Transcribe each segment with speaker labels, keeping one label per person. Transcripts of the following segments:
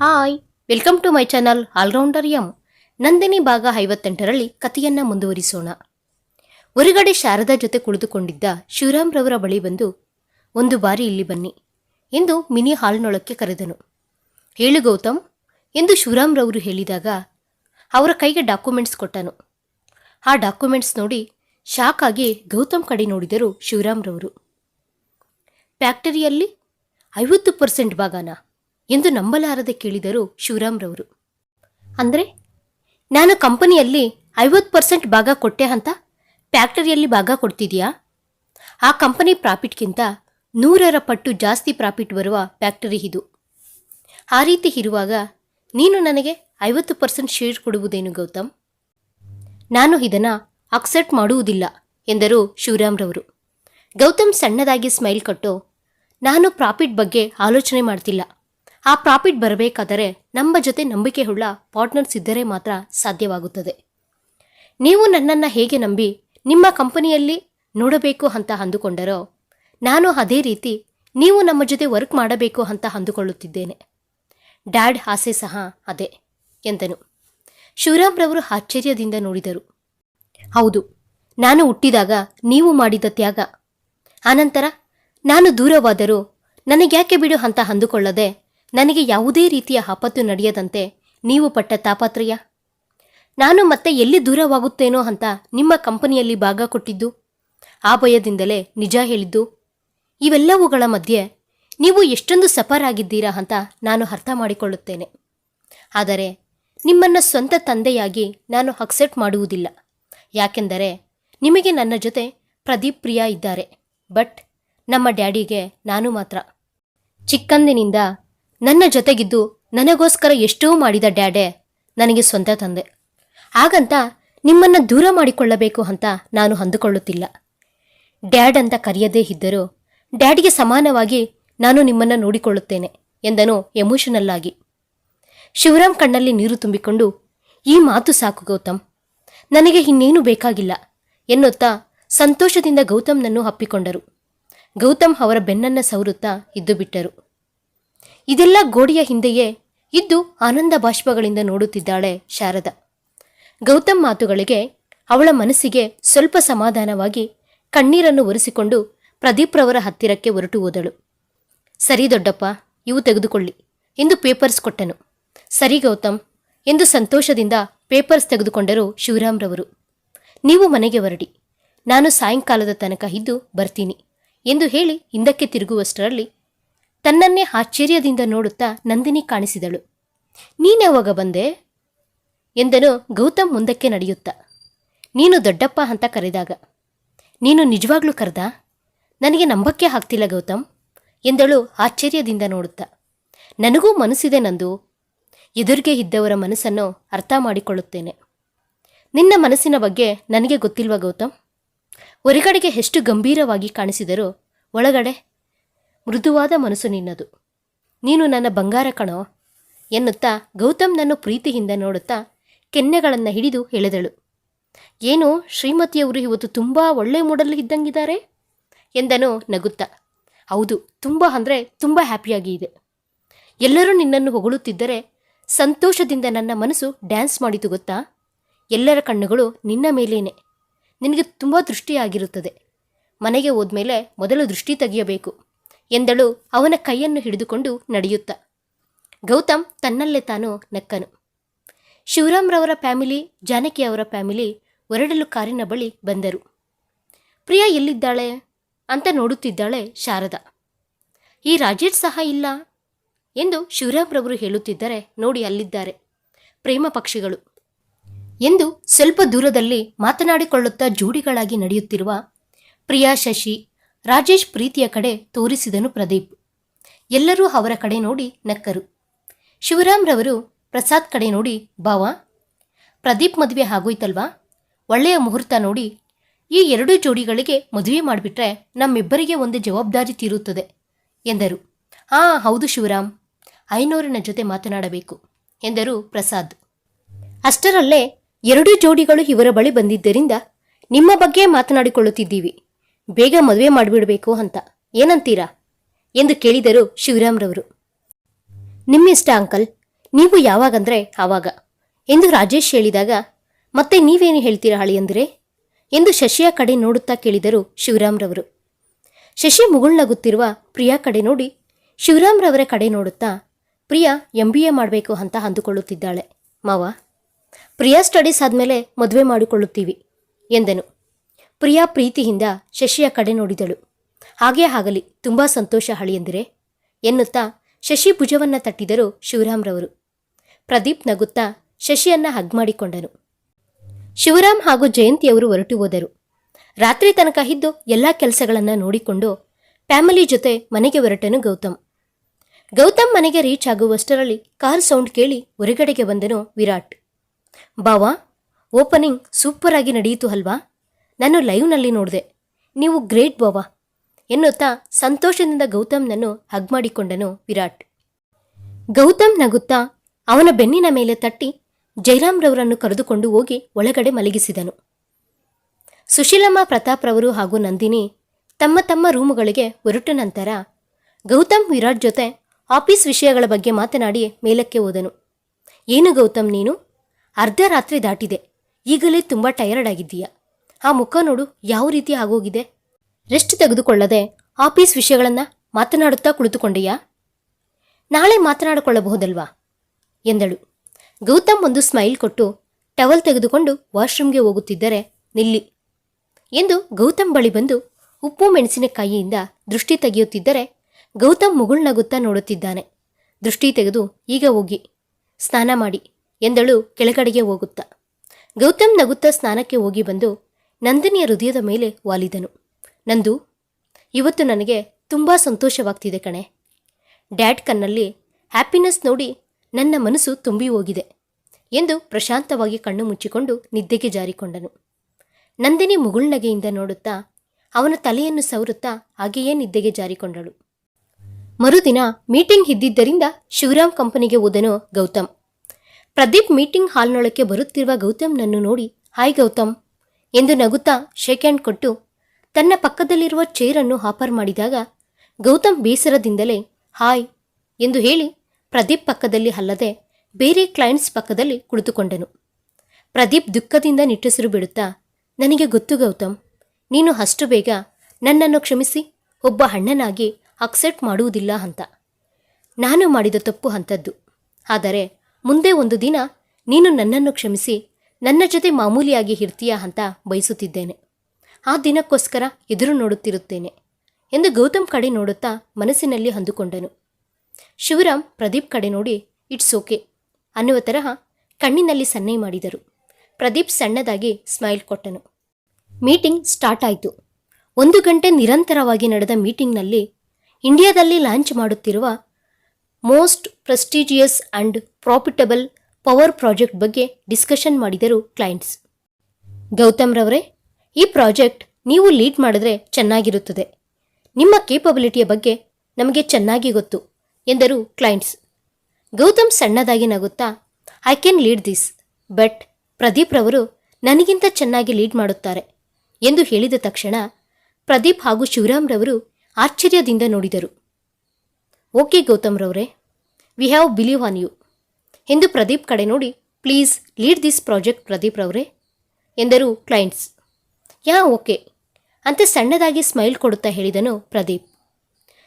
Speaker 1: Hi, welcome to my channel allrounder M. Nandini ಭಾಗ ಐವತ್ತೆಂಟರಲ್ಲಿ ಕಥೆಯನ್ನ ಮುಂದುವರಿಸೋಣ. ಹೊರಗಡೆ ಶಾರದಾ ಜೊತೆ ಕುಳಿತುಕೊಂಡಿದ್ದ ಶಿವರಾಮ್ರವರ ಬಳಿ ಬಂದು, ಒಂದು ಬಾರಿ ಇಲ್ಲಿ ಬನ್ನಿ, ಎಂದು ಮಿನಿ ಹಾಲ್ನೊಳಕ್ಕೆ ಕರೆದನು. ಹೇಳು ಗೌತಮ್, ಎಂದು ಶಿವರಾಮ್ರವರು ಹೇಳಿದಾಗ ಅವರ ಕೈಗೆ ಡಾಕ್ಯುಮೆಂಟ್ಸ್ ಕೊಟ್ಟನು. ಆ ಡಾಕ್ಯುಮೆಂಟ್ಸ್ ನೋಡಿ ಶಾಕ್ ಆಗಿ ಗೌತಮ್ ಕಡೆ ನೋಡಿದರು ಶಿವರಾಮ್ರವರು. ಫ್ಯಾಕ್ಟರಿಯಲ್ಲಿ ಐವತ್ತು ಪರ್ಸೆಂಟ್ ಭಾಗನ? ಎಂದು ನಂಬಲಾರದೆ ಕೇಳಿದರು ಶಿವರಾಮ್ರವರು. ಅಂದರೆ ನಾನು ಕಂಪನಿಯಲ್ಲಿ ಐವತ್ತು ಪರ್ಸೆಂಟ್ ಭಾಗ ಕೊಟ್ಟೆ ಅಂತ? ಫ್ಯಾಕ್ಟರಿಯಲ್ಲಿ ಭಾಗ ಕೊಡ್ತಿದ್ಯಾ? ಆ ಕಂಪನಿ ಪ್ರಾಫಿಟ್ಗಿಂತ ನೂರರ ಪಟ್ಟು ಜಾಸ್ತಿ ಪ್ರಾಫಿಟ್ ಬರುವ ಫ್ಯಾಕ್ಟರಿ ಇದು. ಆ ರೀತಿ ಇರುವಾಗ ನೀನು ನನಗೆ ಐವತ್ತು ಪರ್ಸೆಂಟ್ ಶೇರ್ ಕೊಡುವುದೇನು ಗೌತಮ್? ನಾನು ಇದನ್ನು ಅಕ್ಸೆಪ್ಟ್ ಮಾಡುವುದಿಲ್ಲ, ಎಂದರು ಶಿವರಾಮ್ರವರು. ಗೌತಮ್ ಸಣ್ಣದಾಗಿ ಸ್ಮೈಲ್ ಕೊಟ್ಟು, ನಾನು ಪ್ರಾಫಿಟ್ ಬಗ್ಗೆ ಆಲೋಚನೆ ಮಾಡ್ತಿಲ್ಲ. ಆ ಪ್ರಾಫಿಟ್ ಬರಬೇಕಾದರೆ ನಮ್ಮ ಜೊತೆ ನಂಬಿಕೆಯುಳ್ಳ ಪಾರ್ಟ್ನರ್ಸ್ ಇದ್ದರೆ ಮಾತ್ರ ಸಾಧ್ಯವಾಗುತ್ತದೆ. ನೀವು ನನ್ನನ್ನು ಹೇಗೆ ನಂಬಿ ನಿಮ್ಮ ಕಂಪನಿಯಲ್ಲಿ ನೋಡಬೇಕು ಅಂತ ಅಂದುಕೊಂಡರೋ, ನಾನು ಅದೇ ರೀತಿ ನೀವು ನಮ್ಮ ಜೊತೆ ವರ್ಕ್ ಮಾಡಬೇಕು ಅಂತ ಅಂದುಕೊಳ್ಳುತ್ತಿದ್ದೇನೆ. ಡ್ಯಾಡ್ ಆಸೆ ಸಹ ಅದೇ, ಎಂದನು. ಶಿವರಾಮ್ರವರು ಆಶ್ಚರ್ಯದಿಂದ ನೋಡಿದರು. ಹೌದು, ನಾನು ಹುಟ್ಟಿದಾಗ ನೀವು ಮಾಡಿದ ತ್ಯಾಗ. ಆನಂತರ, ನಾನು ದೂರವಾದರೂ ನನಗ್ಯಾಕೆ ಬಿಡು ಅಂತ ಅಂದುಕೊಳ್ಳದೆ ನನಗೆ ಯಾವುದೇ ರೀತಿಯ ಆಪತ್ತು ನಡೆಯದಂತೆ ನೀವು ಪಟ್ಟ ತಾಪತ್ರಯ. ನಾನು ಮತ್ತೆ ಎಲ್ಲಿ ದೂರವಾಗುತ್ತೇನೋ ಅಂತ ನಿಮ್ಮ ಕಂಪನಿಯಲ್ಲಿ ಭಾಗ ಕೊಟ್ಟಿದ್ದು. ಆ ಭಯದಿಂದಲೇ ನಿಜ ಹೇಳಿದ್ದು. ಇವೆಲ್ಲವುಗಳ ಮಧ್ಯೆ ನೀವು ಎಷ್ಟೊಂದು ಸಫರ್ ಆಗಿದ್ದೀರಾ ಅಂತ ನಾನು ಅರ್ಥ ಮಾಡಿಕೊಳ್ಳುತ್ತೇನೆ. ಆದರೆ ನಿಮ್ಮನ್ನು ಸ್ವಂತ ತಂದೆಯಾಗಿ ನಾನು ಅಕ್ಸೆಪ್ಟ್ ಮಾಡುವುದಿಲ್ಲ. ಯಾಕೆಂದರೆ ನಿಮಗೆ ನನ್ನ ಜೊತೆ ಪ್ರದೀಪ್ ಪ್ರಿಯಾ ಇದ್ದಾರೆ. ಬಟ್ ನಮ್ಮ ಡ್ಯಾಡಿಗೆ ನಾನು ಮಾತ್ರ. ಚಿಕ್ಕಂದಿನಿಂದ ನನ್ನ ಜೊತೆಗಿದ್ದು ನನಗೋಸ್ಕರ ಎಷ್ಟೋ ಮಾಡಿದ ಡ್ಯಾಡೆ, ನನಗೆ ಸ್ವಂತ ತಂದೆ. ಹಾಗಂತ ನಿಮ್ಮನ್ನು ದೂರ ಮಾಡಿಕೊಳ್ಳಬೇಕು ಅಂತ ನಾನು ಅಂದುಕೊಳ್ಳುತ್ತಿಲ್ಲ. ಡ್ಯಾಡ್ ಅಂತ ಕರೆಯದೇ ಇದ್ದರೂ ಡ್ಯಾಡಿಗೆ ಸಮಾನವಾಗಿ ನಾನು ನಿಮ್ಮನ್ನು ನೋಡಿಕೊಳ್ಳುತ್ತೇನೆ ಎಂದನು ಎಮೋಷನಲ್ ಆಗಿ. ಶಿವರಾಮ್ ಕಣ್ಣಲ್ಲಿ ನೀರು ತುಂಬಿಕೊಂಡು, ಈ ಮಾತು ಸಾಕು ಗೌತಮ್, ನನಗೆ ಇನ್ನೇನು ಬೇಕಾಗಿಲ್ಲ ಎನ್ನುತ್ತಾ ಸಂತೋಷದಿಂದ ಗೌತಮ್ನನ್ನು ಅಪ್ಪಿಕೊಂಡರು. ಗೌತಮ್ ಅವರ ಬೆನ್ನನ್ನ ಸವರುತ್ತಾ ಇದ್ದು ಬಿಟ್ಟರು. ಇದೆಲ್ಲ ಗೋಡೆಯ ಹಿಂದೆಯೇ ಇದ್ದು ಆನಂದ ಬಾಷ್ಪಗಳಿಂದ ನೋಡುತ್ತಿದ್ದಾಳೆ ಶಾರದ. ಗೌತಮ್ ಮಾತುಗಳಿಗೆ ಅವಳ ಮನಸ್ಸಿಗೆ ಸ್ವಲ್ಪ ಸಮಾಧಾನವಾಗಿ ಕಣ್ಣೀರನ್ನು ಒರೆಸಿಕೊಂಡು ಪ್ರದೀಪ್ರವರ ಹತ್ತಿರಕ್ಕೆ ಹೊರಟು ಹೋದಳು. ಸರಿ ದೊಡ್ಡಪ್ಪ, ಇವು ತೆಗೆದುಕೊಳ್ಳಿ ಎಂದು ಪೇಪರ್ಸ್ ಕೊಟ್ಟನು. ಸರಿ ಗೌತಮ್ ಎಂದು ಸಂತೋಷದಿಂದ ಪೇಪರ್ಸ್ ತೆಗೆದುಕೊಂಡರು ಶಿವರಾಮ್ರವರು ನೀವು ಮನೆಗೆ ಹೊರಡಿ, ನಾನು ಸಾಯಂಕಾಲದ ತನಕ ಇದ್ದು ಬರ್ತೀನಿ ಎಂದು ಹೇಳಿ ಹಿಂದಕ್ಕೆ ತಿರುಗುವಷ್ಟರಲ್ಲಿ ತನ್ನನ್ನೇ ಆಶ್ಚರ್ಯದಿಂದ ನೋಡುತ್ತಾ ನಂದಿನಿ ಕಾಣಿಸಿದಳು. ನೀನ್ಯಾವಾಗ ಬಂದೆ? ಎಂದನು ಗೌತಮ್ ಮುಂದಕ್ಕೆ ನಡೆಯುತ್ತಾ. ನೀನು ದೊಡ್ಡಪ್ಪ ಅಂತ ಕರೆದಾಗ. ನೀನು ನಿಜವಾಗ್ಲೂ ಕರೆದ? ನನಗೆ ನಂಬಕ್ಕೆ ಆಗ್ತಿಲ್ಲ ಗೌತಮ್, ಎಂದಳು ಆಶ್ಚರ್ಯದಿಂದ ನೋಡುತ್ತಾ. ನನಗೂ ಮನಸ್ಸಿದೆ ನಂದು. ಎದುರಿಗೆ ಇದ್ದವರ ಮನಸ್ಸನ್ನು ಅರ್ಥ ಮಾಡಿಕೊಳ್ಳುತ್ತೇನೆ. ನಿನ್ನ ಮನಸ್ಸಿನ ಬಗ್ಗೆ ನನಗೆ ಗೊತ್ತಿಲ್ವಾ ಗೌತಮ್? ಹೊರಗಡೆಗೆ ಎಷ್ಟು ಗಂಭೀರವಾಗಿ ಕಾಣಿಸಿದರೂ, ಒಳಗಡೆ ಮೃದುವಾದ ಮನಸ್ಸು ನಿನ್ನದು. ನೀನು ನನ್ನ ಬಂಗಾರ ಕಣೋ, ಎನ್ನುತ್ತಾ ಗೌತಮ್ ನನ್ನ ಪ್ರೀತಿಯಿಂದ ನೋಡುತ್ತಾ ಕೆನ್ನೆಗಳನ್ನು ಹಿಡಿದು ಎಳೆದಳು. ಏನು, ಶ್ರೀಮತಿಯವರು ಇವತ್ತು ತುಂಬ ಒಳ್ಳೆ ಮೂಡಲ್ಲಿ ಇದ್ದಂಗಿದ್ದಾರೆ ಎಂದನು ನಗುತ್ತಾ. ಹೌದು, ತುಂಬ ಅಂದರೆ ತುಂಬ ಹ್ಯಾಪಿಯಾಗಿ ಇದೆ. ಎಲ್ಲರೂ ನಿನ್ನನ್ನು ಹೊಗಳುತ್ತಿದ್ದರೆ ಸಂತೋಷದಿಂದ ನನ್ನ ಮನಸ್ಸು ಡ್ಯಾನ್ಸ್ ಮಾಡಿತು ಗೊತ್ತಾ? ಎಲ್ಲರ ಕಣ್ಣುಗಳು ನಿನ್ನ ಮೇಲೇನೆ. ನಿನಗೆ ತುಂಬ ದೃಷ್ಟಿಯಾಗಿರುತ್ತದೆ. ಮನೆಗೆ ಹೋದ್ಮೇಲೆ ಮೊದಲು ದೃಷ್ಟಿ ತೆಗೆಯಬೇಕು. ಎಂದಳು ಅವನ ಕೈಯನ್ನು ಹಿಡಿದುಕೊಂಡು ನಡೆಯುತ್ತಾ. ಗೌತಮ್ ತನ್ನಲ್ಲೇ ತಾನು ನಕ್ಕನು. ಶಿವರಾಮ್ರವರ ಫ್ಯಾಮಿಲಿ, ಜಾನಕಿ ಅವರ ಫ್ಯಾಮಿಲಿ ಹೊರಡಲು ಕಾರಿನ ಬಳಿ ಬಂದರು. ಪ್ರಿಯಾ ಎಲ್ಲಿದ್ದಾಳೆ? ಅಂತ ನೋಡುತ್ತಿದ್ದಾಳೆ ಶಾರದಾ. ಈ ರಾಜೇಶ್ ಸಹ ಇಲ್ಲ? ಎಂದು ಶಿವರಾಮ್ರವರು ಹೇಳುತ್ತಿದ್ದರೆ ನೋಡಿ ಅಲ್ಲಿದ್ದಾರೆ ಪ್ರೇಮ ಪಕ್ಷಿಗಳು. ಎಂದು ಸ್ವಲ್ಪ ದೂರದಲ್ಲಿ ಮಾತನಾಡಿಕೊಳ್ಳುತ್ತಾ ಜೋಡಿಗಳಾಗಿ ನಡೆಯುತ್ತಿರುವ ಪ್ರಿಯಾ ಶಶಿ ರಾಜೇಶ್ ಪ್ರೀತಿಯ ಕಡೆ ತೋರಿಸಿದನು ಪ್ರದೀಪ್. ಎಲ್ಲರೂ ಅವರ ಕಡೆ ನೋಡಿ ನಕ್ಕರು. ಶಿವರಾಮ್ರವರು ಪ್ರಸಾದ್ ಕಡೆ ನೋಡಿ, ಬಾವಾ, ಪ್ರದೀಪ್ ಮದುವೆ ಆಗೋಯ್ತಲ್ವಾ? ಒಳ್ಳೆಯ ಮುಹೂರ್ತ ನೋಡಿ. ಈ ಎರಡೂ ಜೋಡಿಗಳಿಗೆ ಮದುವೆ ಮಾಡಿಬಿಟ್ರೆ ನಮ್ಮಿಬ್ಬರಿಗೆ ಒಂದು ಜವಾಬ್ದಾರಿ ತೀರುತ್ತದೆ ಎಂದರು. ಆ, ಹೌದು ಶಿವರಾಮ್, ಐನೂರಿನ ಜೊತೆ ಮಾತನಾಡಬೇಕು ಎಂದರು ಪ್ರಸಾದ್. ಅಷ್ಟರಲ್ಲೇ ಎರಡೂ ಜೋಡಿಗಳು ಇವರ ಬಳಿ ಬಂದಿದ್ದರಿಂದ ನಿಮ್ಮ ಬಗ್ಗೆ ಮಾತನಾಡಿಕೊಳ್ಳುತ್ತಿದ್ದೀವಿ. ಬೇಗ ಮದುವೆ ಮಾಡಿಬಿಡಬೇಕು ಅಂತ. ಏನಂತೀರಾ? ಎಂದು ಕೇಳಿದರು ಶಿವರಾಮ್ರವರು. ನಿಮ್ಮಿಷ್ಟ ಅಂಕಲ್, ನೀವು ಯಾವಾಗಂದ್ರೆ ಆವಾಗ. ಎಂದು ರಾಜೇಶ್ ಹೇಳಿದಾಗ, ಮತ್ತೆ ನೀವೇನು ಹೇಳ್ತೀರಾ ಹಳಿಯಂದಿರೆ ಎಂದು ಶಶಿಯ ಕಡೆ ನೋಡುತ್ತಾ ಕೇಳಿದರು ಶಿವರಾಮ್ರವರು. ಶಶಿ ಮುಗುಳ್ನಗುತ್ತಿರುವ ಪ್ರಿಯಾ ಕಡೆ ನೋಡಿ, ಶಿವರಾಮ್ರವರ ಕಡೆ ನೋಡುತ್ತಾ, ಪ್ರಿಯಾ ಎಂ ಬಿ ಎ ಮಾಡಬೇಕು ಅಂತ ಅಂದುಕೊಳ್ಳುತ್ತಿದ್ದಾಳೆ. ಮಾವ, ಪ್ರಿಯಾ ಸ್ಟಡೀಸ್ ಆದಮೇಲೆ ಮದುವೆ ಮಾಡಿಕೊಳ್ಳುತ್ತೀವಿ, ಎಂದನು. ಪ್ರಿಯಾ ಪ್ರೀತಿಯಿಂದ ಶಶಿಯ ಕಡೆ ನೋಡಿದಳು. ಹಾಗೇ ಆಗಲಿ, ತುಂಬ ಸಂತೋಷ ಹಳಿಯಂದಿರೆ, ಎನ್ನುತ್ತಾ ಶಶಿ ಭುಜವನ್ನ ತಟ್ಟಿದರು ಶಿವರಾಮ್ರವರು. ಪ್ರದೀಪ್ ನಗುತ್ತಾ ಶಶಿಯನ್ನ ಹಗ್ ಮಾಡಿಕೊಂಡನು. ಶಿವರಾಮ್ ಹಾಗೂ ಜಯಂತಿಯವರು ಹೊರಟು ಹೋದರು. ರಾತ್ರಿ ತನಕ ಇದ್ದು ಎಲ್ಲ ಕೆಲಸಗಳನ್ನ ನೋಡಿಕೊಂಡು ಫ್ಯಾಮಿಲಿ ಜೊತೆ ಮನೆಗೆ ಹೊರಟನು ಗೌತಮ್. ಗೌತಮ್ ಮನೆಗೆ ರೀಚ್ ಆಗುವಷ್ಟರಲ್ಲಿ ಕಾರ್ ಸೌಂಡ್ ಕೇಳಿ ಹೊರಗಡೆಗೆ ಬಂದನು ವಿರಾಟ್. ಬಾವಾ, ಓಪನಿಂಗ್ ಸೂಪರ್ ಆಗಿ ನಡೆಯಿತು ಅಲ್ವಾ? ನಾನು ಲೈವ್ನಲ್ಲಿ ನೋಡಿದೆ. ನೀವು ಗ್ರೇಟ್ ಬಾವಾ. ಎನ್ನುತ್ತಾ ಸಂತೋಷದಿಂದ ಗೌತಮ್ನನ್ನು ಹಗ್ ಮಾಡಿಕೊಂಡನು ವಿರಾಟ್. ಗೌತಮ್ ನಗುತ್ತಾ ಅವನ ಬೆನ್ನಿನ ಮೇಲೆ ತಟ್ಟಿ ಜೈರಾಮ್ರವರನ್ನು ಕರೆದುಕೊಂಡು ಹೋಗಿ ಒಳಗಡೆ ಮಲಗಿಸಿದನು. ಸುಶೀಲಮ್ಮ ಪ್ರತಾಪ್ರವರು ಹಾಗೂ ನಂದಿನಿ ತಮ್ಮ ತಮ್ಮ ರೂಮುಗಳಿಗೆ ಹೊರಟ ನಂತರ ಗೌತಮ್, ವಿರಾಟ್ ಜೊತೆ ಆಫೀಸ್ ವಿಷಯಗಳ ಬಗ್ಗೆ ಮಾತನಾಡಿ ಮೇಲಕ್ಕೆ ಹೋದನು. ಏನು ಗೌತಮ್ ನೀನು? ಅರ್ಧ ರಾತ್ರಿ ದಾಟಿದೆ. ಈಗಲೇ ತುಂಬ ಟಯರ್ಡ್ ಆಗಿದ್ದೀಯ? ಆ ಮುಖ ನೋಡು ಯಾವ ರೀತಿ ಆಗೋಗಿದೆ. ರೆಸ್ಟ್ ತೆಗೆದುಕೊಳ್ಳದೆ ಆಫೀಸ್ ವಿಷಯಗಳನ್ನ ಮಾತನಾಡುತ್ತಾ ಕುಳಿತುಕೊಂಡೆಯಾ ನಾಳೆ ಮಾತನಾಡಿಕೊಳ್ಳಬಹುದಲ್ವಾ? ಎಂದಳು. ಗೌತಮ್ ಒಂದು ಸ್ಮೈಲ್ ಕೊಟ್ಟು ಟವಲ್ ತೆಗೆದುಕೊಂಡು ವಾಶ್ರೂಮ್ಗೆ ಹೋಗುತ್ತಿದ್ದರೆ ನಿಲ್ಲಿ. ಎಂದು ಗೌತಮ್ ಬಳಿ ಬಂದು ಉಪ್ಪು ಮೆಣಸಿನಕಾಯಿಯಿಂದ ದೃಷ್ಟಿ ತೆಗೆಯುತ್ತಿದ್ದರೆ ಗೌತಮ್ ಮುಗುಳ್ನಗುತ್ತಾ ನೋಡುತ್ತಿದ್ದಾನೆ. ದೃಷ್ಟಿ ತೆಗೆದು ಈಗ ಹೋಗಿ. ಸ್ನಾನ ಮಾಡಿ ಎಂದಳು ಕೆಳಗಡೆಗೆ ಹೋಗುತ್ತಾ. ಗೌತಮ್ ನಗುತ್ತಾ ಸ್ನಾನಕ್ಕೆ ಹೋಗಿ ಬಂದು ನಂದಿನಿಯ ಹೃದಯದ ಮೇಲೆ ವಾಲಿದನು. ನಂದು, ಇವತ್ತು ನನಗೆ ತುಂಬ ಸಂತೋಷವಾಗ್ತಿದೆ ಕಣೆ. ಡ್ಯಾಡ್ ಕನ್ನಲ್ಲಿ ಹ್ಯಾಪಿನೆಸ್ ನೋಡಿ ನನ್ನ ಮನಸ್ಸು ತುಂಬಿ ಹೋಗಿದೆ ಎಂದು ಪ್ರಶಾಂತವಾಗಿ ಕಣ್ಣು ಮುಚ್ಚಿಕೊಂಡು ನಿದ್ದೆಗೆ ಜಾರಿಕೊಂಡನು. ನಂದಿನಿ ಮುಗುಳ್ನಗೆಯಿಂದ ನೋಡುತ್ತಾ ಅವನ ತಲೆಯನ್ನು ಸವರುತ್ತಾ ಹಾಗೆಯೇ ನಿದ್ದೆಗೆ ಜಾರಿಕೊಂಡಳು. ಮರುದಿನ ಮೀಟಿಂಗ್ ಇದ್ದಿದ್ದರಿಂದ ಶಿವರಾಮ್ ಕಂಪನಿಗೆ ಹೋದನು ಗೌತಮ್. ಪ್ರದೀಪ್ ಮೀಟಿಂಗ್ ಹಾಲ್ನೊಳಕ್ಕೆ ಬರುತ್ತಿರುವ ಗೌತಮ್ನನ್ನು ನೋಡಿ, ಹಾಯ್ ಗೌತಮ್ ಎಂದು ನಗುತ್ತಾ ಶೇಕ್ ಹ್ಯಾಂಡ್ ಕೊಟ್ಟು ತನ್ನ ಪಕ್ಕದಲ್ಲಿರುವ ಚೇರನ್ನು ಹಾಪರ್ ಮಾಡಿದಾಗ ಗೌತಮ್ ಬೇಸರದಿಂದಲೇ, ಹಾಯ್, ಎಂದು ಹೇಳಿ ಪ್ರದೀಪ್ ಪಕ್ಕದಲ್ಲಿ ಅಲ್ಲದೆ ಬೇರೆ ಕ್ಲೈಂಟ್ಸ್ ಪಕ್ಕದಲ್ಲಿ ಕುಳಿತುಕೊಂಡನು. ಪ್ರದೀಪ್ ದುಃಖದಿಂದ ನಿಟ್ಟುಸಿರು ಬಿಡುತ್ತಾ, ನನಗೆ ಗೊತ್ತು ಗೌತಮ್, ನೀನು ಅಷ್ಟು ಬೇಗ ನನ್ನನ್ನು ಕ್ಷಮಿಸಿ, ಒಬ್ಬ ಅಣ್ಣನಾಗಿ ಅಕ್ಸೆಪ್ಟ್ ಮಾಡುವುದಿಲ್ಲ ಅಂತ. ನಾನು ಮಾಡಿದ ತಪ್ಪು ಅಂಥದ್ದು. ಆದರೆ ಮುಂದೆ ಒಂದು ದಿನ ನೀನು ನನ್ನನ್ನು ಕ್ಷಮಿಸಿ ನನ್ನ ಜೊತೆ ಮಾಮೂಲಿಯಾಗಿ ಇರ್ತೀಯಾ ಅಂತ ಬಯಸುತ್ತಿದ್ದೇನೆ. ಆ ದಿನಕ್ಕೋಸ್ಕರ ಎದುರು ನೋಡುತ್ತಿರುತ್ತೇನೆ ಎಂದು ಗೌತಮ್ ಕಡೆ ನೋಡುತ್ತಾ ಮನಸ್ಸಿನಲ್ಲಿ ಅಂದುಕೊಂಡನು. ಶಿವರಾಮ್ ಪ್ರದೀಪ್ ಕಡೆ ನೋಡಿ, ಇಟ್ಸ್ ಓಕೆ ಅನ್ನುವ ತರಹ ಕಣ್ಣಿನಲ್ಲಿ ಸನ್ನೆ ಮಾಡಿದರು. ಪ್ರದೀಪ್ ಸಣ್ಣದಾಗಿ ಸ್ಮೈಲ್ ಕೊಟ್ಟನು. ಮೀಟಿಂಗ್ ಸ್ಟಾರ್ಟ್ ಆಯಿತು. ಒಂದು ಗಂಟೆ ನಿರಂತರವಾಗಿ ನಡೆದ ಮೀಟಿಂಗ್ನಲ್ಲಿ ಇಂಡಿಯಾದಲ್ಲಿ ಲಾಂಚ್ ಮಾಡುತ್ತಿರುವ most prestigious and profitable power project ಬಗ್ಗೆ ಡಿಸ್ಕಷನ್ ಮಾಡಿದರು ಕ್ಲೈಂಟ್ಸ್ ಗೌತಮ್ ರವರೇ, ಈ ಪ್ರಾಜೆಕ್ಟ್ ನೀವು ಲೀಡ್ ಮಾಡಿದ್ರೆ ಚೆನ್ನಾಗಿರುತ್ತದೆ. ನಿಮ್ಮ ಕೇಪಬಿಲಿಟಿಯ ಬಗ್ಗೆ ನಮಗೆ ಚೆನ್ನಾಗಿ ಗೊತ್ತು, ಎಂದರು ಕ್ಲೈಂಟ್ಸ್ ಗೌತಮ್ ಸಣ್ಣದಾಗಿ ನಗುತ್ತಾ I can lead this but Pradeep ರವರು ನನಗಿಂತ ಚೆನ್ನಾಗಿ ಲೀಡ್ ಮಾಡುತ್ತಾರೆ, ಎಂದು ಹೇಳಿದ ತಕ್ಷಣ ಪ್ರದೀಪ್ ಹಾಗೂ ಶಿವರಾಮ್ ರವರು ಆಶ್ಚರ್ಯದಿಂದ ನೋಡಿದರು. Okay Gautam ರವರೇ we have believe on you ಎಂದು ಪ್ರದೀಪ್ ಕಡೆ ನೋಡಿ, please lead this project Pradeep ರವರೇ ಎಂದರು ಕ್ಲೈಂಟ್ಸ್. ಯಾ, ಓಕೆ, ಅಂತ ಸಣ್ಣದಾಗಿ ಸ್ಮೈಲ್ ಕೊಡುತ್ತಾ ಹೇಳಿದನು ಪ್ರದೀಪ್.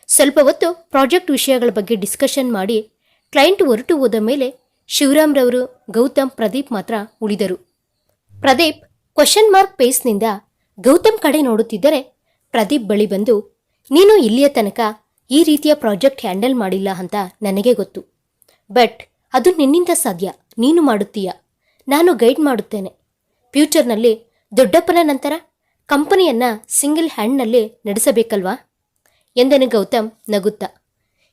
Speaker 1: ಸ್ವಲ್ಪ ಹೊತ್ತು ಪ್ರಾಜೆಕ್ಟ್ ವಿಷಯಗಳ ಬಗ್ಗೆ ಡಿಸ್ಕಷನ್ ಮಾಡಿ ಕ್ಲೈಂಟ್ ಹೊರಟು ಹೋದ ಮೇಲೆ ಶಿವರಾಮ್ರವರು ಗೌತಮ್ ಪ್ರದೀಪ್ ಮಾತ್ರ ಉಳಿದರು. ಪ್ರದೀಪ್ ಕ್ವಶನ್ ಮಾರ್ಕ್ ಪೇಸ್ನಿಂದ ಗೌತಮ್ ಕಡೆ ನೋಡುತ್ತಿದ್ದರೆ ಪ್ರದೀಪ್ ಬಳಿ ಬಂದು, ನೀನು ಇಲ್ಲಿಯ ತನಕ ಈ ರೀತಿಯ ಪ್ರಾಜೆಕ್ಟ್ ಹ್ಯಾಂಡಲ್ ಮಾಡಿಲ್ಲ ಅಂತ ನನಗೆ ಗೊತ್ತು. ಬಟ್ ಅದು ನಿನ್ನಿಂದ ಸಾಧ್ಯ. ನೀನು ಮಾಡುತ್ತೀಯ. ನಾನು ಗೈಡ್ ಮಾಡುತ್ತೇನೆ. ಫ್ಯೂಚರ್ನಲ್ಲಿ ದೊಡ್ಡಪ್ಪನ ನಂತರ ಕಂಪನಿಯನ್ನ ಸಿಂಗಲ್ ಹ್ಯಾಂಡ್ನಲ್ಲಿ ನಡೆಸಬೇಕಲ್ವಾ? ಎಂದನು ಗೌತಮ್ ನಗುತ್ತಾ.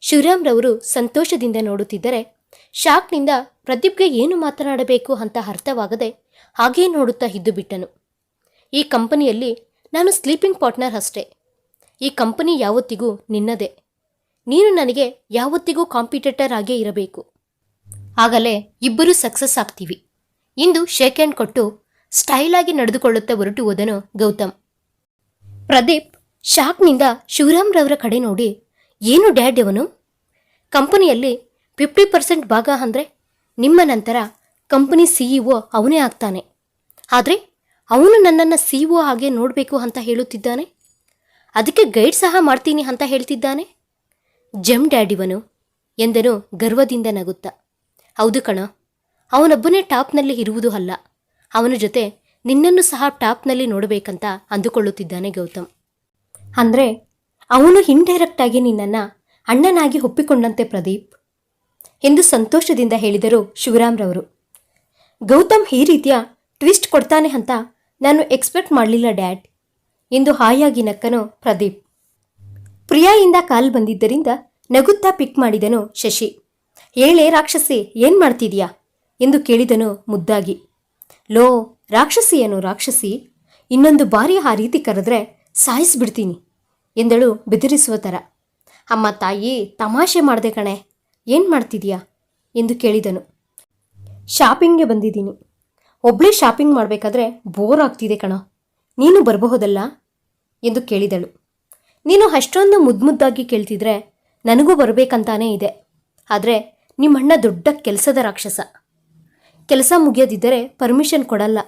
Speaker 1: ಶಿವರಾಮ್ರವರು ಸಂತೋಷದಿಂದ ನೋಡುತ್ತಿದ್ದರೆ ಶಾಕ್ನಿಂದ ಪ್ರದೀಪ್ಗೆ ಏನು ಮಾತನಾಡಬೇಕು ಅಂತ ಅರ್ಥವಾಗದೆ ಹಾಗೇ ನೋಡುತ್ತಾ ಇದ್ದು ಬಿಟ್ಟನು. ಈ ಕಂಪನಿಯಲ್ಲಿ ನಾನು ಸ್ಲೀಪಿಂಗ್ ಪಾರ್ಟ್ನರ್ ಅಷ್ಟೇ. ಈ ಕಂಪನಿ ಯಾವತ್ತಿಗೂ ನಿನ್ನದೇ. ನೀನು ನನಗೆ ಯಾವತ್ತಿಗೂ ಕಾಂಪಿಟೇಟರ್ ಆಗೇ ಇರಬೇಕು. ಆಗಲೇ ಇಬ್ಬರೂ ಸಕ್ಸಸ್ ಆಗ್ತೀವಿ. ಇಂದು ಶೇಕ್ ಹ್ಯಾಂಡ್ ಕೊಟ್ಟು ಸ್ಟೈಲ್ ಆಗಿ ನಡೆದುಕೊಳ್ಳುತ್ತಾ ಹೊರಟು ಹೋದನು ಗೌತಮ್. ಪ್ರದೀಪ್ ಶಾಕ್ನಿಂದ ಶಿವರಾಮ್ರವರ ಕಡೆ ನೋಡಿ, ಏನು ಡ್ಯಾಡ್ ಇವನು? ಕಂಪನಿಯಲ್ಲಿ ಫಿಫ್ಟಿ ಪರ್ಸೆಂಟ್ ಭಾಗ ಅಂದರೆ ನಿಮ್ಮ ನಂತರ ಕಂಪನಿ ಸಿಇಒ ಅವನೇ ಆಗ್ತಾನೆ. ಆದರೆ ಅವನು ನನ್ನನ್ನು ಸಿಇಒ ಹಾಗೆ ನೋಡಬೇಕು ಅಂತ ಹೇಳುತ್ತಿದ್ದಾನೆ? ಅದಕ್ಕೆ ಗೈಡ್ ಸಹ ಮಾಡ್ತೀನಿ ಅಂತ ಹೇಳ್ತಿದ್ದಾನೆ? ಜಮ್ ಡ್ಯಾಡಿವನು ಎಂದನು ಗರ್ವದಿಂದ ನಗುತ್ತಾ. ಹೌದು ಕಣ. ಅವನೊಬ್ಬನೇ ಟಾಪ್ನಲ್ಲಿ ಇರುವುದು ಅಲ್ಲ. ಅವನ ಜೊತೆ ನಿನ್ನನ್ನು ಸಹ ಟಾಪ್ನಲ್ಲಿ ನೋಡಬೇಕಂತ ಅಂದುಕೊಳ್ಳುತ್ತಿದ್ದಾನೆ ಗೌತಮ್. ಅಂದರೆ ಅವನು ಇಂಡೈರೆಕ್ಟ್ ಆಗಿ ನಿನ್ನನ್ನು ಅಣ್ಣನಾಗಿ ಒಪ್ಪಿಕೊಂಡಂತೆ ಪ್ರದೀಪ್? ಎಂದು ಸಂತೋಷದಿಂದ ಹೇಳಿದರು ಶಿವರಾಮ್ರವರು ಗೌತಮ್ ಈ ರೀತಿಯ ಟ್ವಿಸ್ಟ್ ಕೊಡ್ತಾನೆ ಅಂತ ನಾನು ಎಕ್ಸ್ಪೆಕ್ಟ್ ಮಾಡಲಿಲ್ಲ ಡ್ಯಾಡ್, ಎಂದು ಹಾಯಾಗಿ ನಕ್ಕನು ಪ್ರದೀಪ್. ಪ್ರಿಯಾಯಿಂದ ಕಾಲ್ ಬಂದಿದ್ದರಿಂದ ನಗುತ್ತಾ ಪಿಕ್ ಮಾಡಿದನು ಶಶಿ. ಏಳೆ ರಾಕ್ಷಸಿ, ಏನ್ ಮಾಡ್ತಿದ್ಯಾ? ಎಂದು ಕೇಳಿದನು ಮುದ್ದಾಗಿ. ಲೋ ರಾಕ್ಷಸಿಯನು ರಾಕ್ಷಸಿ? ಇನ್ನೊಂದು ಬಾರಿ ಆ ರೀತಿ ಕರೆದ್ರೆ ಸಾಯಿಸ್ಬಿಡ್ತೀನಿ, ಎಂದಳು ಬೆದರಿಸುವ ಥರ. ಅಮ್ಮ ತಾಯಿ, ತಮಾಷೆ ಮಾಡಿದೆ ಕಣೆ, ಏನು ಮಾಡ್ತಿದೀಯಾ? ಎಂದು ಕೇಳಿದನು. ಶಾಪಿಂಗ್ಗೆ ಬಂದಿದ್ದೀನಿ. ಒಬ್ಬಳೇ ಶಾಪಿಂಗ್ ಮಾಡಬೇಕಾದ್ರೆ ಬೋರ್ ಆಗ್ತಿದೆ ಕಣ, ನೀನು ಬರಬಹುದಲ್ಲ? ಎಂದು ಕೇಳಿದಳು. ನೀನು ಅಷ್ಟೊಂದು ಮುದ್ದಾಗಿ ಕೇಳ್ತಿದ್ರೆ ನನಗೂ ಬರಬೇಕಂತಾನೇ ಇದೆ. ಆದರೆ ನಿಮ್ಮಣ್ಣ ದೊಡ್ಡ ಕೆಲಸದ ರಾಕ್ಷಸ. ಕೆಲಸ ಮುಗಿಯದಿದ್ದರೆ ಪರ್ಮಿಷನ್ ಕೊಡಲ್ಲ,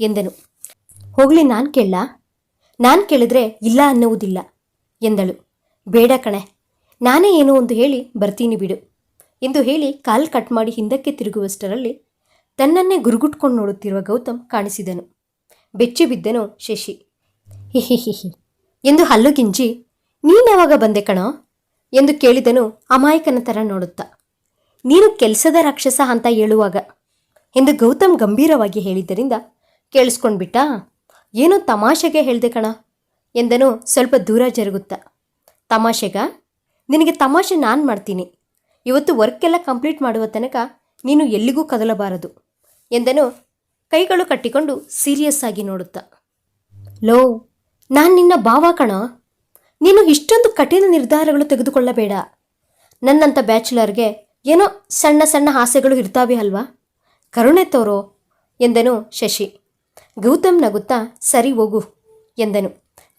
Speaker 1: ಎಂದನು. ಹೋಗ್ಲಿ, ನಾನು ಕೇಳ ನಾನು ಕೇಳಿದ್ರೆ ಇಲ್ಲ ಅನ್ನುವುದಿಲ್ಲ, ಎಂದಳು. ಬೇಡ ಕಣೆ, ನಾನೇ ಏನೋ ಒಂದು ಹೇಳಿ ಬರ್ತೀನಿ ಬಿಡು, ಎಂದು ಹೇಳಿ ಕಾಲ್ ಕಟ್ ಮಾಡಿ ಹಿಂದಕ್ಕೆ ತಿರುಗುವಷ್ಟರಲ್ಲಿ ತನ್ನನ್ನೇ ಗುರುಗುಟ್ಕೊಂಡು ನೋಡುತ್ತಿರುವ ಗೌತಮ್ ಕಾಣಿಸಿದನು. ಬೆಚ್ಚಿ ಬಿದ್ದನು ಶಶಿ. ಹಿಹಿಹಿಹಿ ಎಂದು ಹಲ್ಲುಗಿಂಜಿ ನೀನ್ಯಾವಾಗ ಬಂದೆ ಕಣೋ? ಎಂದು ಕೇಳಿದನು ಅಮಾಯಕನ ಥರ ನೋಡುತ್ತಾ. ನೀನು ಕೆಲಸದ ರಾಕ್ಷಸ ಅಂತ ಹೇಳುವಾಗ? ಎಂದು ಗೌತಮ್ ಗಂಭೀರವಾಗಿ ಹೇಳಿದ್ದರಿಂದ ಕೇಳಿಸ್ಕೊಂಡ್ಬಿಟ್ಟ, ಏನೋ ತಮಾಷೆಗೆ ಹೇಳಿದೆ ಕಣ? ಎಂದನು ಸ್ವಲ್ಪ ದೂರ ಜರುಗುತ್ತಾ, ತಮಾಷೆಗ? ನಿನಗೆ ತಮಾಷೆ ನಾನು ಮಾಡ್ತೀನಿ. ಇವತ್ತು ವರ್ಕ್ ಎಲ್ಲ ಕಂಪ್ಲೀಟ್ ಮಾಡುವ ತನಕ ನೀನು ಎಲ್ಲಿಗೂ ಕದಲಬಾರದು, ಎಂದನು ಕೈಗಳು ಕಟ್ಟಿಕೊಂಡು ಸೀರಿಯಸ್ ಆಗಿ ನೋಡುತ್ತಾ, ಲೋ, ನಾನು ನಿನ್ನ ಭಾವ ಕಣ. ನೀನು ಇಷ್ಟೊಂದು ಕಠಿಣ ನಿರ್ಧಾರಗಳು ತೆಗೆದುಕೊಳ್ಳಬೇಡ. ನನ್ನಂಥ ಬ್ಯಾಚುಲರ್ಗೆ ಏನೋ ಸಣ್ಣ ಸಣ್ಣ ಆಸೆಗಳು ಇರ್ತಾವೆ ಅಲ್ವಾ? ಕರುಣೆ ತೋರೋ, ಎಂದನು ಶಶಿ. ಗೌತಮ್ ನಗುತ್ತಾ, ಸರಿ ಹೋಗು, ಎಂದನು.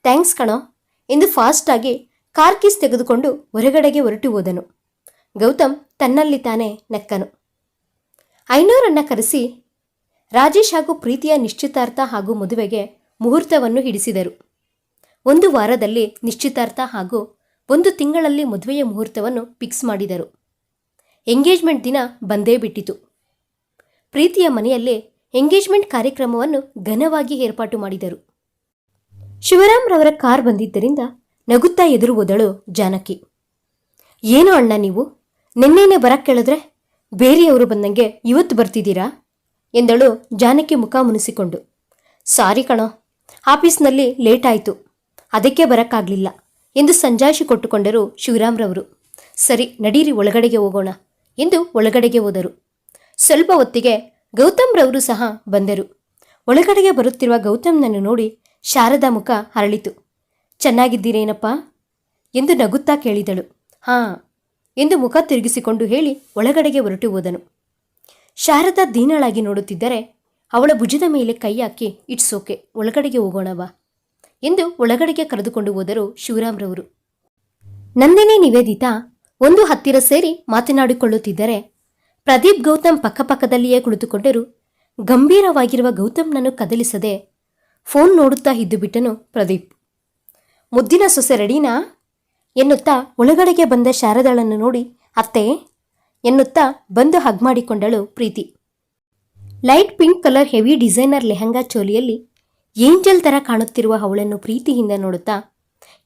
Speaker 1: ಥ್ಯಾಂಕ್ಸ್ ಕಣೋ. ಎಂದು ಫಾಸ್ಟಾಗಿ ಕಾರ್ ಕೀಸ್ ತೆಗೆದುಕೊಂಡು ಹೊರಗಡೆಗೆ ಹೊರಟು ಹೋದನು. ಗೌತಮ್ ತನ್ನಲ್ಲಿ ತಾನೇ ನಕ್ಕನು. ಐನೂರನ್ನು ಕರೆಸಿ ರಾಜೇಶ್ ಹಾಗೂ ಪ್ರೀತಿಯ ನಿಶ್ಚಿತಾರ್ಥ ಹಾಗೂ ಮದುವೆಗೆ ಮುಹೂರ್ತವನ್ನು ಹಿಡಿಸಿದರು. ಒಂದು ವಾರದಲ್ಲಿ ನಿಶ್ಚಿತಾರ್ಥ ಹಾಗೂ ಒಂದು ತಿಂಗಳಲ್ಲಿ ಮದುವೆಯ ಮುಹೂರ್ತವನ್ನು ಫಿಕ್ಸ್ ಮಾಡಿದರು. ಎಂಗೇಜ್ಮೆಂಟ್ ದಿನ ಬಂದೇ ಬಿಟ್ಟಿತು. ಪ್ರೀತಿಯ ಮನೆಯಲ್ಲೇ ಎಂಗೇಜ್ಮೆಂಟ್ ಕಾರ್ಯಕ್ರಮವನ್ನು ಘನವಾಗಿ ಏರ್ಪಾಟು ಮಾಡಿದರು. ಶಿವರಾಮ್ ರವರ ಕಾರ್ ಬಂದಿದ್ದರಿಂದ ನಗುತ್ತಾ ಎದುರು ಹೋದಳು ಜಾನಕಿ. ಏನು ಅಣ್ಣ ನೀವು? ನಿನ್ನೆನೆ ಬರಕ್ಕೆ ಕೇಳಿದ್ರೆ ಬೇರೆಯವರು ಬಂದಂಗೆ ಇವತ್ತು ಬರ್ತಿದ್ದೀರಾ? ಎಂದಳು ಜಾನಕಿ ಮುಖ ಮುನಿಸಿಕೊಂಡು. ಸಾರಿ ಕಣೋ, ಆಫೀಸ್ನಲ್ಲಿ ಲೇಟ್ ಆಯಿತು. ಅದಕ್ಕೆ ಬರಕ್ಕಾಗಲಿಲ್ಲ ಎಂದು ಸಂಜಾಯಿಸಿ ಕೊಟ್ಟುಕೊಂಡರು ಶಿವರಾಮ್ರವರು ಸರಿ, ನಡೀರಿ, ಒಳಗಡೆಗೆ ಹೋಗೋಣ. ಎಂದು ಒಳಗಡೆಗೆ ಹೋದರು. ಸ್ವಲ್ಪ ಹೊತ್ತಿಗೆ ಗೌತಮ್ರವರು ಸಹ ಬಂದರು. ಒಳಗಡೆಗೆ ಬರುತ್ತಿರುವ ಗೌತಮ್ನನ್ನು ನೋಡಿ ಶಾರದಾ ಮುಖ ಹರಳಿತು ಚೆನ್ನಾಗಿದ್ದೀರೇನಪ್ಪ? ಎಂದು ನಗುತ್ತಾ ಕೇಳಿದಳು. ಹಾಂ ಎಂದು ಮುಖ ತಿರುಗಿಸಿಕೊಂಡು ಹೇಳಿ ಒಳಗಡೆಗೆ ಹೊರಟು ಹೋದನು. ಶಾರದಾ ದೀನಳಾಗಿ ನೋಡುತ್ತಿದ್ದರೆ ಅವಳ ಭುಜದ ಮೇಲೆ ಕೈ ಹಾಕಿ, ಇಟ್ಸ್ ಓಕೆ, ಒಳಗಡೆಗೆ ಹೋಗೋಣವಾ ಎಂದು ಒಳಗಡೆಗೆ ಕರೆದುಕೊಂಡು ಹೋದರು ಶಿವರಾಮ್ರವರು. ನಂದಿನಿ ನಿವೇದಿತಾ ಒಂದು ಹತ್ತಿರ ಸೇರಿ ಮಾತನಾಡಿಕೊಳ್ಳುತ್ತಿದ್ದರೆ ಪ್ರದೀಪ್ ಗೌತಮ್ ಪಕ್ಕಪಕ್ಕದಲ್ಲಿಯೇ ಕುಳಿತುಕೊಂಡರು. ಗಂಭೀರವಾಗಿರುವ ಗೌತಮ್ನನ್ನು ಕದಲಿಸದೆ ಫೋನ್ ನೋಡುತ್ತಾ ಇದ್ದುಬಿಟ್ಟನು ಪ್ರದೀಪ್. ಮುದ್ದಿನ ಸೊಸೆ ರೆಡಿನಾ? ಎನ್ನುತ್ತಾ ಒಳಗಡೆಗೆ ಬಂದ ಶಾರದಾಳನ್ನು ನೋಡಿ, ಅತ್ತೆ, ಎನ್ನುತ್ತಾ ಬಂದು hug ಮಾಡಿಕೊಂಡಳು Preethi. Light pink colour heavy designer lehenga ಚೋಲಿಯಲ್ಲಿ angel ಥರ ಕಾಣುತ್ತಿರುವ ಅವಳನ್ನು ಪ್ರೀತಿಯಿಂದ ನೋಡುತ್ತಾ,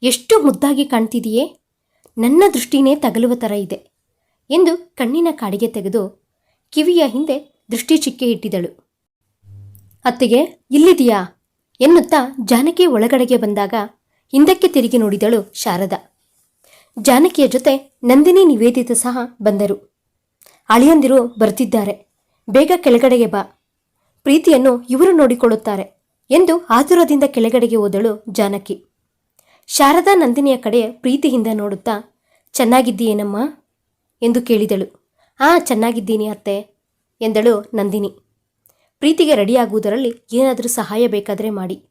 Speaker 1: ಎಷ್ಟು ಮುದ್ದಾಗಿ ಕಾಣ್ತಿದೆಯೇ? ನನ್ನ ದೃಷ್ಟಿನೇ ತಗಲುವ ಥರ ಇದೆ ಎಂದು ಕಣ್ಣಿನ ಕಾಡಿಗೆ ತೆಗೆದು ಕಿವಿಯ ಹಿಂದೆ ದೃಷ್ಟಿ ಚಿಕ್ಕೆ ಇಟ್ಟಿದಳು. ಅತ್ತಿಗೆ ಇಲ್ಲಿದೆಯಾ ಎನ್ನುತ್ತಾ ಜಾನಕಿ ಒಳಗಡೆಗೆ ಬಂದಾಗ ಹಿಂದಕ್ಕೆ ತಿರುಗಿ ನೋಡಿದಳು ಶಾರದಾ. ಜಾನಕಿಯ ಜೊತೆ ನಂದಿನಿ ನಿವೇದಿತ ಸಹ ಬಂದರು. ಅಳಿಯಂದಿರು ಬರ್ತಿದ್ದಾರೆ. ಬೇಗ ಕೆಳಗಡೆಗೆ ಬಾ. ಪ್ರೀತಿಯನ್ನು ಇವರು ನೋಡಿಕೊಳ್ಳುತ್ತಾರೆ ಎಂದು ಆತುರದಿಂದ ಕೆಳಗಡೆಗೆ ಹೋದಳು ಜಾನಕಿ. ಶಾರದಾ ನಂದಿನಿಯ ಕಡೆ ಪ್ರೀತಿಯಿಂದ ನೋಡುತ್ತಾ ಚೆನ್ನಾಗಿದ್ದೀಯೇನಮ್ಮ ಎಂದು ಕೇಳಿದಳು. ಆ, ಚೆನ್ನಾಗಿದ್ದೀನಿ ಅತ್ತೆ ಎಂದಳು ನಂದಿನಿ. ಪ್ರೀತಿಗೆ ರೆಡಿಯಾಗುವುದರಲ್ಲಿ ಏನಾದರೂ ಸಹಾಯ ಬೇಕಾದರೆ ಮಾಡಿ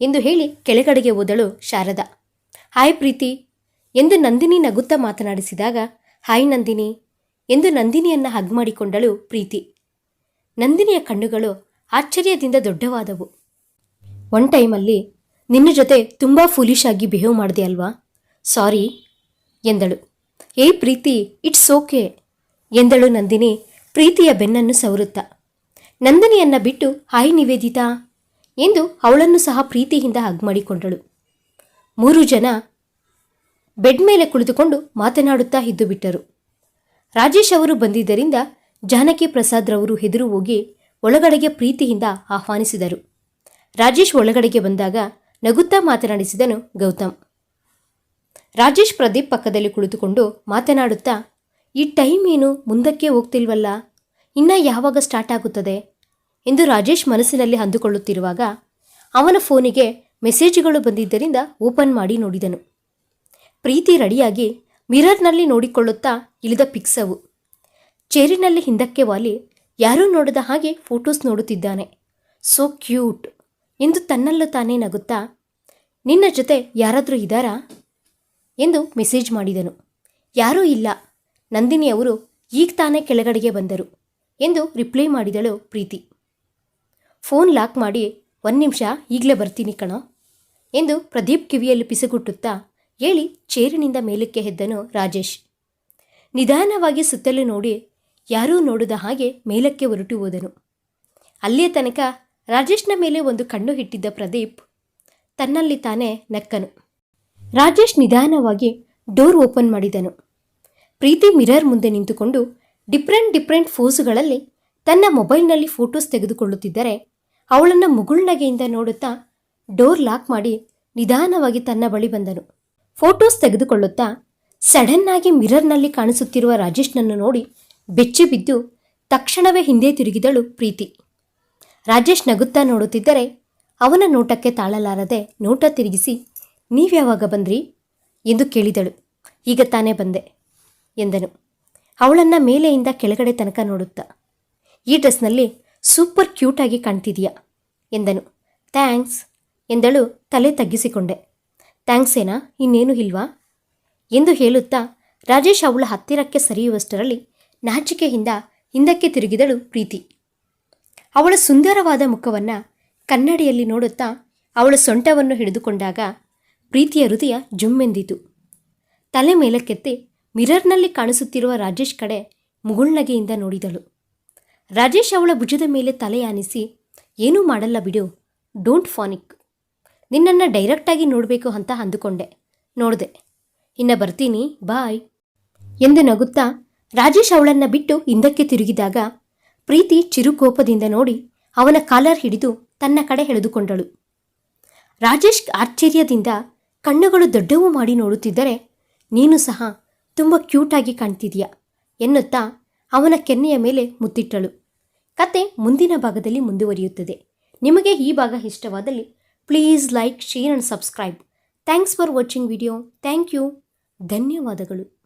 Speaker 1: ಎಂದು ಹೇಳಿ ಕೆಳಗಡೆಗೆ ಹೋದಳು ಶಾರದಾ. ಹಾಯ್ ಪ್ರೀತಿ ಎಂದು ನಂದಿನಿ ನಗುತ್ತಾ ಮಾತನಾಡಿಸಿದಾಗ, ಹಾಯ್ ನಂದಿನಿ ಎಂದು ನಂದಿನಿಯನ್ನು ಹಗ್ ಮಾಡಿಕೊಂಡಳು ಪ್ರೀತಿ. ನಂದಿನಿಯ ಕಣ್ಣುಗಳು ಆಶ್ಚರ್ಯದಿಂದ ದೊಡ್ಡವಾದವು. ಒನ್ ಟೈಮಲ್ಲಿ ನಿನ್ನ ಜೊತೆ ತುಂಬ ಫುಲಿಶ್ ಆಗಿ ಬಿಹೇವ್ ಮಾಡಿದೆ ಅಲ್ವಾ? ಸಾರಿ ಎಂದಳು. ಏ ಪ್ರೀತಿ ಇಟ್ಸ್ ಓಕೆ ಎಂದಳು ನಂದಿನಿ. ಪ್ರೀತಿಯ ಬೆನ್ನನ್ನು ಸವರುತ್ತಾ. ನಂದಿನಿಯನ್ನ ಬಿಟ್ಟು ಹಾಯ್ ನಿವೇದಿತಾ, ಎಂದು ಅವಳನ್ನು ಸಹ ಪ್ರೀತಿಯಿಂದ ಹಗ್ ಮಾಡಿಕೊಂಡಳು. ಮೂರು ಜನ ಬೆಡ್ ಮೇಲೆ ಕುಳಿತುಕೊಂಡು ಮಾತನಾಡುತ್ತಾ ಇದ್ದು ಬಿಟ್ಟರು. ರಾಜೇಶ್ ಅವರು ಬಂದಿದ್ದರಿಂದ ಜಾನಕಿ ಪ್ರಸಾದ್ರವರು ಹೆದರು ಹೋಗಿ ಒಳಗಡೆಗೆ ಪ್ರೀತಿಯಿಂದ ಆಹ್ವಾನಿಸಿದರು. ರಾಜೇಶ್ ಒಳಗಡೆಗೆ ಬಂದಾಗ ನಗುತ್ತಾ ಮಾತನಾಡಿಸಿದನು ಗೌತಮ್. ರಾಜೇಶ್ ಪ್ರದೀಪ್ ಪಕ್ಕದಲ್ಲಿ ಕುಳಿತುಕೊಂಡು ಮಾತನಾಡುತ್ತಾ, ಈ ಟೈಮ್ ಏನು ಮುಂದಕ್ಕೆ ಹೋಗ್ತಿಲ್ವಲ್ಲ? ಇನ್ನ ಯಾವಾಗ ಸ್ಟಾರ್ಟ್ ಆಗುತ್ತದೆ? ಎಂದು ರಾಜೇಶ್ ಮನಸ್ಸಿನಲ್ಲಿ ಅಂದುಕೊಳ್ಳುತ್ತಿರುವಾಗ ಅವನ ಫೋನಿಗೆ ಮೆಸೇಜ್ಗಳು ಬಂದಿದ್ದರಿಂದ ಓಪನ್ ಮಾಡಿ ನೋಡಿದನು. ಪ್ರೀತಿ ರೆಡಿಯಾಗಿ ಮಿರರ್ನಲ್ಲಿ ನೋಡಿಕೊಳ್ಳುತ್ತಾ ಇಳಿದ ಪಿಕ್ಸ್ ಅವು ಚೇರಿನಲ್ಲಿ ಹಿಂದಕ್ಕೆ ವಾಲಿ, ಯಾರೂ ನೋಡದ ಹಾಗೆ ಫೋಟೋಸ್ ನೋಡುತ್ತಿದ್ದಾನೆ. ಸೋ ಕ್ಯೂಟ್ ಎಂದು ತನ್ನಲ್ಲೂ ತಾನೇ ನಗುತ್ತಾ, ನಿನ್ನ ಜೊತೆ ಯಾರಾದರೂ ಇದ್ದಾರಾ? ಎಂದು ಮೆಸೇಜ್ ಮಾಡಿದನು. ಯಾರೂ ಇಲ್ಲ. ನಂದಿನಿ ಅವರು ಈಗ ತಾನೇ ಕೆಳಗಡೆಗೆ ಬಂದರು ಎಂದು ರಿಪ್ಲೈ ಮಾಡಿದಳು ಪ್ರೀತಿ. ಫೋನ್ ಲಾಕ್ ಮಾಡಿ, ಒಂದು ನಿಮಿಷ, ಈಗಲೇ ಬರ್ತೀನಿ ಕಣೋ ಎಂದು ಪ್ರದೀಪ್ ಕಿವಿಯಲ್ಲಿ ಪಿಸುಗುಟ್ಟುತ್ತಾ ಹೇಳಿ ಚೇರಿನಿಂದ ಮೇಲಕ್ಕೆ ಹೆದ್ದನು ರಾಜೇಶ್. ನಿಧಾನವಾಗಿ ಸುತ್ತಲೂ ನೋಡಿ, ಯಾರೂ ನೋಡದ ಹಾಗೆ ಮೇಲಕ್ಕೆ ಹೊರಟು ಹೋದನು. ಅಲ್ಲಿಯ ತನಕ ರಾಜೇಶ್ನ ಮೇಲೆ ಒಂದು ಕಣ್ಣು ಹಿಟ್ಟಿದ್ದ ಪ್ರದೀಪ್ ತನ್ನಲ್ಲಿ ತಾನೇ ನಕ್ಕನು. ರಾಜೇಶ್ ನಿಧಾನವಾಗಿ ಡೋರ್ ಓಪನ್ ಮಾಡಿದನು. ಪ್ರೀತಿ ಮಿರರ್ ಮುಂದೆ ನಿಂತುಕೊಂಡು ಡಿಫ್ರೆಂಟ್ ಡಿಫ್ರೆಂಟ್ ಫೋಸುಗಳಲ್ಲಿ ತನ್ನ ಮೊಬೈಲ್ನಲ್ಲಿ ಫೋಟೋಸ್ ತೆಗೆದುಕೊಳ್ಳುತ್ತಿದ್ದರೆ ಅವಳನ್ನು ಮುಗುಳ್ನಗೆಯಿಂದ ನೋಡುತ್ತಾ ಡೋರ್ ಲಾಕ್ ಮಾಡಿ ನಿಧಾನವಾಗಿ ತನ್ನ ಬಳಿ ಬಂದನು. ಫೋಟೋಸ್ ತೆಗೆದುಕೊಳ್ಳುತ್ತಾ ಸಡನ್ ಆಗಿ ಮಿರರ್ನಲ್ಲಿ ಕಾಣಿಸುತ್ತಿರುವ ರಾಜೇಶ್ನನ್ನು ನೋಡಿ ಬೆಚ್ಚಿ ಬಿದ್ದು ತಕ್ಷಣವೇ ಹಿಂದೆ ತಿರುಗಿದಳು ಪ್ರೀತಿ. ರಾಜೇಶ್ ನಗುತ್ತಾ ನೋಡುತ್ತಿದ್ದರೆ ಅವನ ನೋಟಕ್ಕೆ ತಾಳಲಾರದೆ ನೋಟ ತಿರುಗಿಸಿ ನೀವ್ಯಾವಾಗ ಬಂದ್ರಿ? ಎಂದು ಕೇಳಿದಳು. ಈಗ ತಾನೇ ಬಂದೆ, ಎಂದನು. ಅವಳನ್ನ ಮೇಲೆಯಿಂದ ಕೆಳಗಡೆ ತನಕ ನೋಡುತ್ತಾ, ಈ ಡ್ರೆಸ್ನಲ್ಲಿ ಸೂಪರ್ ಕ್ಯೂಟಾಗಿ ಕಾಣ್ತಿದೀಯಾ? ಎಂದನು. ಥ್ಯಾಂಕ್ಸ್, ಎಂದಳು ತಲೆ ತಗ್ಗಿಸಿಕೊಂಡೆ. ಥ್ಯಾಂಕ್ಸ್ ಏನಾ, ಇನ್ನೇನು ಇಲ್ವಾ? ಎಂದು ಹೇಳುತ್ತಾ, ರಾಜೇಶ್ ಅವಳ ಹತ್ತಿರಕ್ಕೆ ಸರಿಯುವಷ್ಟರಲ್ಲಿ ನಾಚಿಕೆಯಿಂದ ಹಿಂದಕ್ಕೆ ತಿರುಗಿದಳು ಪ್ರೀತಿ. ಅವಳ ಸುಂದರವಾದ ಮುಖವನ್ನು ಕನ್ನಡಿಯಲ್ಲಿ ನೋಡುತ್ತಾ ಅವಳ ಸೊಂಟವನ್ನು ಹಿಡಿದುಕೊಂಡಾಗ ಪ್ರೀತಿಯ ಹೃದಯ ಜುಮ್ಮೆಂದಿತು. ತಲೆ ಮೇಲಕ್ಕೆತ್ತಿ ಮಿರರ್ನಲ್ಲಿ ಕಾಣಿಸುತ್ತಿರುವ ರಾಜೇಶ್ ಕಡೆ ಮುಗುಳ್ನಗೆಯಿಂದ ನೋಡಿದಳು. ರಾಜೇಶ್ ಅವಳ ಭುಜದ ಮೇಲೆ ತಲೆಯಾನಿಸಿ ಏನೂ ಮಾಡಲ್ಲ ಬಿಡು, ಡೋಂಟ್ ಫಾನಿಕ್. ನಿನ್ನನ್ನು ಡೈರೆಕ್ಟಾಗಿ ನೋಡಬೇಕು ಅಂತ ಅಂದುಕೊಂಡೆ. ನೋಡಿದೆ. ಇನ್ನು ಬರ್ತೀನಿ, ಬಾಯ್. ಎಂದು ನಗುತ್ತಾ ರಾಜೇಶ್ ಅವಳನ್ನು ಬಿಟ್ಟು ಹಿಂದಕ್ಕೆ ತಿರುಗಿದಾಗ ಪ್ರೀತಿ ಚಿರುಕೋಪದಿಂದ ನೋಡಿ ಅವನ ಕಾಲರ್ ಹಿಡಿದು ತನ್ನ ಕಡೆ ಎಳೆದುಕೊಂಡಳು. ರಾಜೇಶ್ ಆಶ್ಚರ್ಯದಿಂದ ಕಣ್ಣುಗಳು ದೊಡ್ಡವು ಮಾಡಿ ನೋಡುತ್ತಿದ್ದರೆ, ನೀನು ಸಹ ತುಂಬ ಕ್ಯೂಟಾಗಿ ಕಾಣ್ತಿದೀಯ ಎನ್ನುತ್ತಾ ಅವನ ಕೆನ್ನೆಯ ಮೇಲೆ ಮುತ್ತಿಟ್ಟಳು. ಕತೆ ಮುಂದಿನ ಭಾಗದಲ್ಲಿ ಮುಂದುವರಿಯುತ್ತದೆ. ನಿಮಗೆ ಈ ಭಾಗ ಇಷ್ಟವಾದಲ್ಲಿ please like, share and subscribe. Thanks for watching video. Thank you. ಧನ್ಯವಾದಗಳು.